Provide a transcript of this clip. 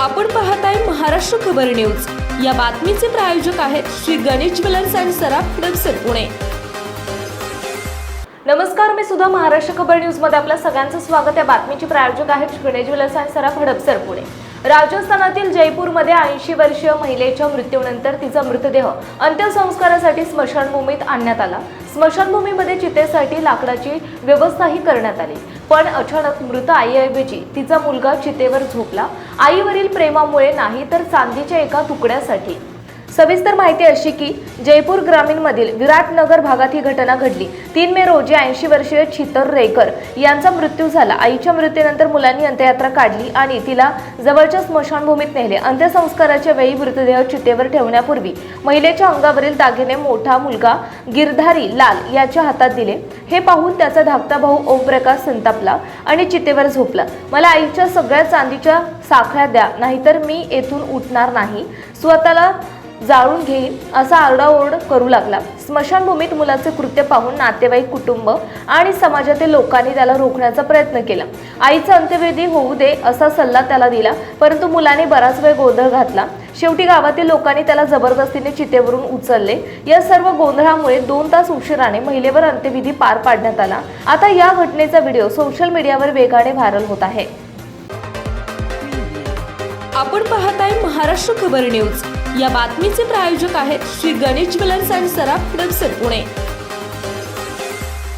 आपण पाहताय महाराष्ट्र खबर न्यूज. या बातमीचे प्रायोजक आहेत श्री गणेश ज्वेलर्स अँड सराफ हडपसर पुणे. नमस्कार मी सुद्धा महाराष्ट्र खबर न्यूजमध्ये आपल्या सगळ्यांचं स्वागत. आहे बातमीचे प्रायोजक आहेत श्री गणेश ज्वेलर्स अँड सराफ हडपसर पुणे. राजस्थानातील जयपूरमध्ये ऐंशी वर्षीय महिलेच्या मृत्यूनंतर तिचा मृतदेह अंत्यसंस्कारासाठी स्मशानभूमीत आणण्यात आला. स्मशानभूमीमध्ये चितेसाठी लाकडाची व्यवस्थाही करण्यात आली. पण अचानक मृत आईऐवजी तिचा मुलगा चितेवर झोपला. आईवरील प्रेमामुळे नाही तर चांदीच्या एका तुकड्यासाठी. सविस्तर माहिती अशी की जयपूर ग्रामीणमधील विराटनगर भागात ही घटना घडली. तीन मे रोजी ऐंशी वर्षीय चितर रेकर यांचा मृत्यू झाला. आईच्या मृत्यूनंतर मुलांनी अंत्ययात्रा काढली आणि तिला जवळच्या स्मशानभूमीत नेले. अंत्यसंस्काराच्या वेळी मृतदेह चितेवर ठेवण्यापूर्वी महिलेच्या अंगावरील दागिने मोठा मुलगा गिरधारी लाल याच्या हातात दिले. हे पाहून त्याचा धाकटा भाऊ ओमप्रकाश संतापला आणि चितेवर झोपला. मला आईच्या सगळ्या चांदीच्या साखळ्या द्या नाहीतर मी येथून उठणार नाही. स्वतःला जाळून घेईन असा आरडाओरड करू लागला. स्मशानभूमीत मुलाचे कृत्य पाहून नातेवाईक कुटुंब आणि समाजातील लोकांनी त्याला रोखण्याचा प्रयत्न केला. आईचा अंत्यविधी होऊ दे असा सल्ला त्याला दिला परंतु मुलाने बराच वेळ गोंधळ घातला. शेवटी गावातील लोकांनी त्याला जबरदस्तीने चितेवरून उचलले. या सर्व गोंधळामुळे दोन तास उशिराने महिलेवर अंत्यविधी पार पाडण्यात आला. आता या घटनेचा व्हिडिओ सोशल मीडियावर वेगाने व्हायरल होत आहे. आपण पाहताय महाराष्ट्र खबर न्यूज. या बातमीचे प्रायोजक आहेत Shri Ganesh jewellers and Saraf Hadapsar Pune.